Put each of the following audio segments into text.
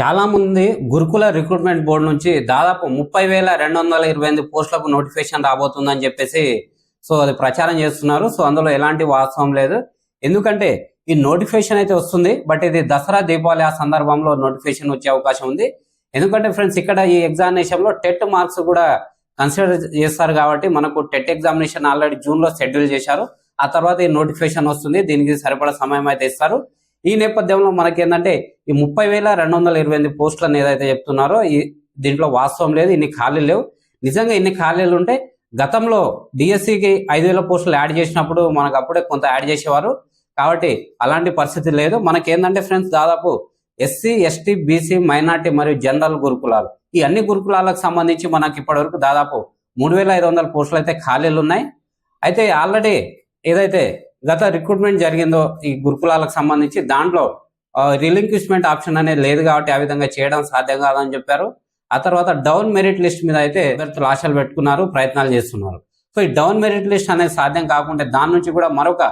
చాలా మంది గురుకుల రిక్రూట్మెంట్ బోర్డు నుంచి దాదాపు ముప్పై వేల రెండు వందల ఇరవై ఎనిమిది పోస్టులకు నోటిఫికేషన్ రాబోతుందని చెప్పేసి సో అది ప్రచారం చేస్తున్నారు. సో అందులో ఎలాంటి వాస్తవం లేదు. ఎందుకంటే ఈ నోటిఫికేషన్ అయితే వస్తుంది బట్ ఇది దసరా దీపావళి ఆ సందర్భంలో నోటిఫికేషన్ వచ్చే అవకాశం ఉంది. ఎందుకంటే ఫ్రెండ్స్ ఇక్కడ ఈ ఎగ్జామినేషన్లో టెట్ మార్క్స్ కూడా కన్సిడర్ చేస్తారు కాబట్టి మనకు టెట్ ఎగ్జామినేషన్ ఆల్రెడీ జూన్లో షెడ్యూల్ చేశారు. ఆ తర్వాత ఈ నోటిఫికేషన్ వస్తుంది దీనికి సరిపడా సమయం అయితే ఇస్తారు. ఈ నేపథ్యంలో మనకేంటంటే ఈ ముప్పై వేల రెండు వందల ఇరవై ఎనిమిది పోస్టులను ఏదైతే చెప్తున్నారో ఈ దీంట్లో వాస్తవం లేదు ఇన్ని ఖాళీలు లేవు. నిజంగా ఇన్ని ఖాళీలు ఉంటే గతంలో డిఎస్సికి ఐదు వేల పోస్టులు యాడ్ చేసినప్పుడు మనకు అప్పుడే కొంత యాడ్ చేసేవారు. కాబట్టి అలాంటి పరిస్థితి లేదు. మనకేంటంటే ఫ్రెండ్స్ దాదాపు ఎస్సీ ఎస్టీ బీసీ మైనార్టీ మరియు జనరల్ గురుకులాలు. ఈ అన్ని గురుకులాలకు సంబంధించి మనకి ఇప్పటివరకు దాదాపు మూడు వేల ఐదు వందల పోస్టులు అయితే ఖాళీలు ఉన్నాయి. అయితే ఆల్రెడీ ఏదైతే గత రిక్రూట్మెంట్ జరిగిందో ఈ గురుకులాలకు సంబంధించి దాంట్లో రిలింక్విష్మెంట్ ఆప్షన్ అనేది లేదు కాబట్టి ఆ విధంగా చేయడం సాధ్యం కాదని చెప్పారు. ఆ తర్వాత డౌన్ మెరిట్ లిస్ట్ మీద అయితే అభ్యర్థులు ఆశలు పెట్టుకున్నారు ప్రయత్నాలు చేస్తున్నారు. సో ఈ డౌన్ మెరిట్ లిస్ట్ అనేది సాధ్యం కాకుండా దాని నుంచి కూడా మరొక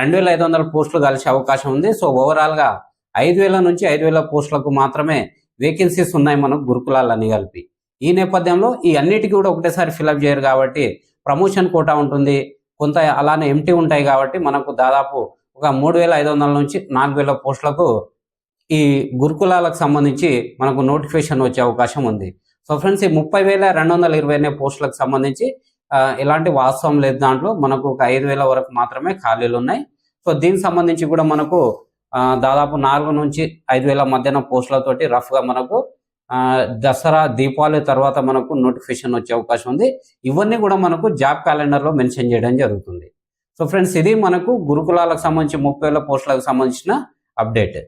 రెండు వేల ఐదు వందల పోస్టులు కలిసే అవకాశం ఉంది. సో ఓవరాల్గా ఐదు వేల నుంచి ఐదు వేల పోస్టులకు మాత్రమే వేకెన్సీస్ ఉన్నాయి మనకు గురుకులాలన్నీ కలిపి. ఈ నేపథ్యంలో ఈ అన్నిటికీ కూడా ఒకటేసారి ఫిలప్ చేయరు కాబట్టి ప్రమోషన్ కోటా ఉంటుంది. కొంత అలానే ఎంటీ ఉంటాయి కాబట్టి మనకు దాదాపు ఒక మూడు వేల ఐదు వందల నుంచి నాలుగు వేల పోస్టులకు ఈ గురుకులాలకు సంబంధించి మనకు నోటిఫికేషన్ వచ్చే అవకాశం ఉంది. సో ఫ్రెండ్స్ ఈ ముప్పై వేల రెండు వందల ఇరవై ఎనిమిది పోస్టులకు సంబంధించి ఆ, ఎలాంటి వాస్తవం లేదు దాంట్లో. మనకు ఒక ఐదు వేల వరకు మాత్రమే ఖాళీలు ఉన్నాయి. సో దీనికి సంబంధించి కూడా మనకు ఆ, దాదాపు నాలుగు నుంచి ఐదు వేల మధ్యన పోస్టులతోటి రఫ్గా మనకు దసరా దీపావళి తర్వాత మనకు నోటిఫికేషన్ వచ్చే అవకాశం ఉంది. ఇవన్నీ కూడా మనకు జాబ్ క్యాలెండర్లో మెన్షన్ చేయడం జరుగుతుంది. సో ఫ్రెండ్స్ ఇది మనకు గురుకులాలకు సంబంధించి ముప్పై వేల పోస్టులకు సంబంధించిన అప్డేట్